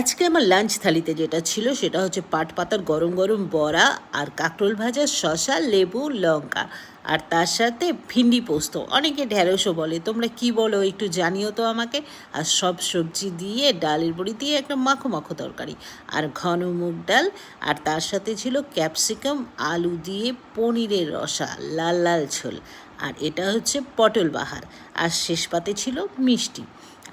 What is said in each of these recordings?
আজকে আমার লাঞ্চ থালিতে যেটা ছিল সেটা হচ্ছে পাট পাতার গরম গরম বড়া আর কাঁকরোল ভাজা, শসা, লেবু, লঙ্কা আর তার সাথে ভিন্ডি পোস্ত। অনেকে ঢ্যাঁড়সও বলে, তোমরা কি বলো, একটু জানিও তো আমাকে। আর সব সবজি দিয়ে ডালের বড়ি দিয়ে একটা মাখো মাখো তরকারি আর ঘন মুগ ডাল আর তার সাথে ছিল ক্যাপসিকাম, আলু দিয়ে পনিরের রসা, লাল লাল ঝোল। আর এটা হচ্ছে পটল বাহার। আর শেষ পাতে ছিল মিষ্টি।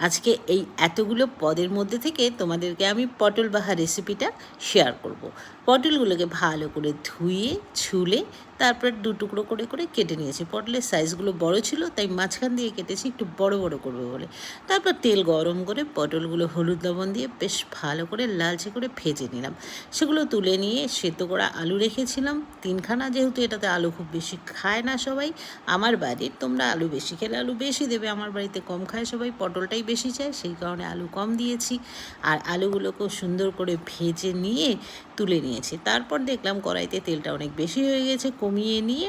আজকে এই এতগুলো পদের মধ্যে থেকে তোমাদেরকে আমি পটল বাহা রেসিপিটা শেয়ার করব। পটলগুলোকে ভালো করে ধুয়ে, ছুলে, তারপর দু টুকরো করে করে কেটে নিয়েছি। পটলের সাইজগুলো বড় ছিল, তাই মাঝখান দিয়ে কেটেছি, একটু বড় বড় করবে বলে। তারপর তেল গরম করে পটলগুলো হলুদ লবণ দিয়ে বেশ ভালো করে লালচে করে ভেজে নিলাম। সেগুলো তুলে নিয়ে সেদ্ধ করা আলু রেখেছিলাম। তিনখানা, যেহেতু এটাতে আলু খুব বেশি খায় না সবাই, আমার বাড়ির তোমরা আলু বেশি খেলে আলু বেশি দেবে, আমার বাড়িতে কম খায় সবাই, পটলটাই বেশি চায় সেই কারণে আলু কম দিয়েছি। আর আলুগুলোকেও সুন্দর করে ভেজে নিয়ে তুলে নিয়েছি। তারপর দেখলাম কড়াইতে তেলটা অনেক বেশি হয়ে গেছে, কমিয়ে নিয়ে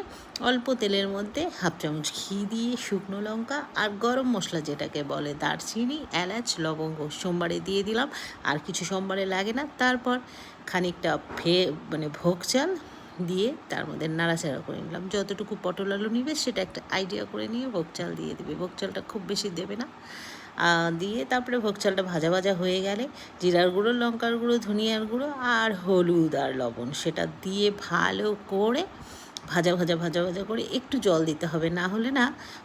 অল্প তেলের মধ্যে হাফ চামচ ঘি দিয়ে, শুকনো লঙ্কা আর গরম মশলা যেটাকে বলে দারচিনি, এলাচ, লবঙ্গ সোমবারে দিয়ে দিলাম। আর কিছু সোমবারে লাগে না। তারপর খানিকটা ফে মানে ভোগ চাল দিয়ে তার মধ্যে নাড়াচাড়া করে নিলাম। যতটুকু পটল আলু নিবে সেটা একটা আইডিয়া করে নিয়ে ভোগ চাল দিয়ে দেবে। ভোগ চালটা খুব বেশি দেবে না। দিয়ে তারপরে ভোগ চালটা ভাজা ভাজা হয়ে গেলে জিরার গুঁড়ো, লঙ্কার গুঁড়ো, ধনিয়ার গুঁড়ো আর হলুদ আর লবণ সেটা দিয়ে ভালো করে ভাজা ভাজা ভাজা ভাজা করে একটু জল দিতে হবে। না হলে না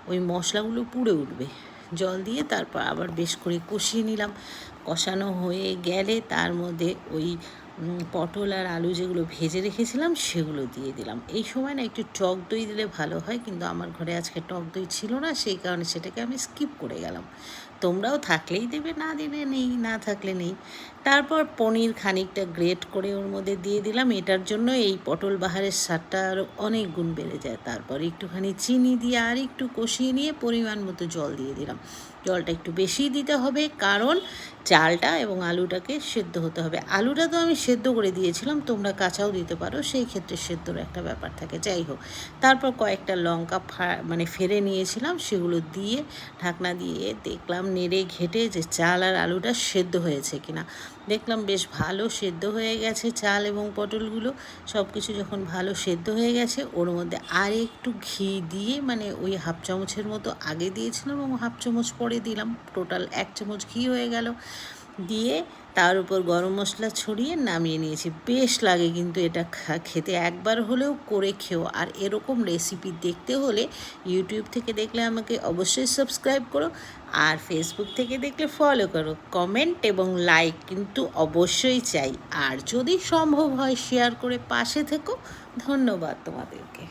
ওই মশলাগুলো পুড়ে উঠবে। জল দিয়ে তারপর আবার বেশ করে কষিয়ে নিলাম। কষানো হয়ে গেলে তার মধ্যে ওই পটল আর আলু যেগুলো ভেজে রেখেছিলাম সেগুলো দিয়ে দিলাম। এই সময় না একটু টক দই দিলে ভালো হয়, কিন্তু আমার ঘরে আজকে টক দই ছিল না, সেই কারণে সেটাকে আমি স্কিপ করে গেলাম। তোমরাও থাকলেই দেবে, না দিলে নেই, না থাকলে নেই। তারপর পনির খানিকটা গ্রেট করে ওর মধ্যে দিয়ে দিলাম। এটার জন্য এই পটল বাহারের স্বাদটা আরও অনেক গুণ বেড়ে যায়। তারপর একটুখানি চিনি দিয়ে আর একটু কষিয়ে নিয়ে পরিমাণ মতো জল দিয়ে দিলাম। জলটা একটু বেশি দিতে হবে, কারণ চালটা এবং আলুটাকে সেদ্ধ হতে হবে। আলুটা তো আমি সেদ্ধ করে দিয়েছিলাম, তোমরা কাঁচাও দিতে পারো, সেই ক্ষেত্রে সেদ্ধর একটা ব্যাপার থাকে। যাই হোক, তারপর কয়েকটা লঙ্কা ফা মানে ফেরে নিয়েছিলাম, সেগুলো দিয়ে ঢাকনা দিয়ে দেখলাম নেড়ে ঘেটে যে চাল আর আলুটা সেদ্ধ হয়েছে কিনা। দেখলাম বেশ ভালো সেদ্ধ হয়ে গেছে চাল এবং পটলগুলো। সব কিছু যখন ভালো সেদ্ধ হয়ে গেছে, ওর মধ্যে আর একটু ঘি দিয়ে মানে ওই হাফ চামচের মতো আগে দিয়েছিলাম এবং হাফ চামচ পরে দিলাম। টোটাল এক চামচ ঘি হয়ে গেল। দিয়ে তার উপর গরম মশলা ছড়িয়ে নামিয়ে নিয়েছি। বেশ লাগে কিন্তু এটা খেতে। একবার হলেও করে খেও। আর এরকম রেসিপি দেখতে হলে ইউটিউব থেকে দেখলে আমাকে অবশ্যই সাবস্ক্রাইব করো আর ফেসবুক থেকে দেখলে ফলো করো। কমেন্ট এবং লাইক কিন্তু অবশ্যই চাই। আর যদি সম্ভব হয় শেয়ার করে পাশে থেকো। ধন্যবাদ তোমাদেরকে।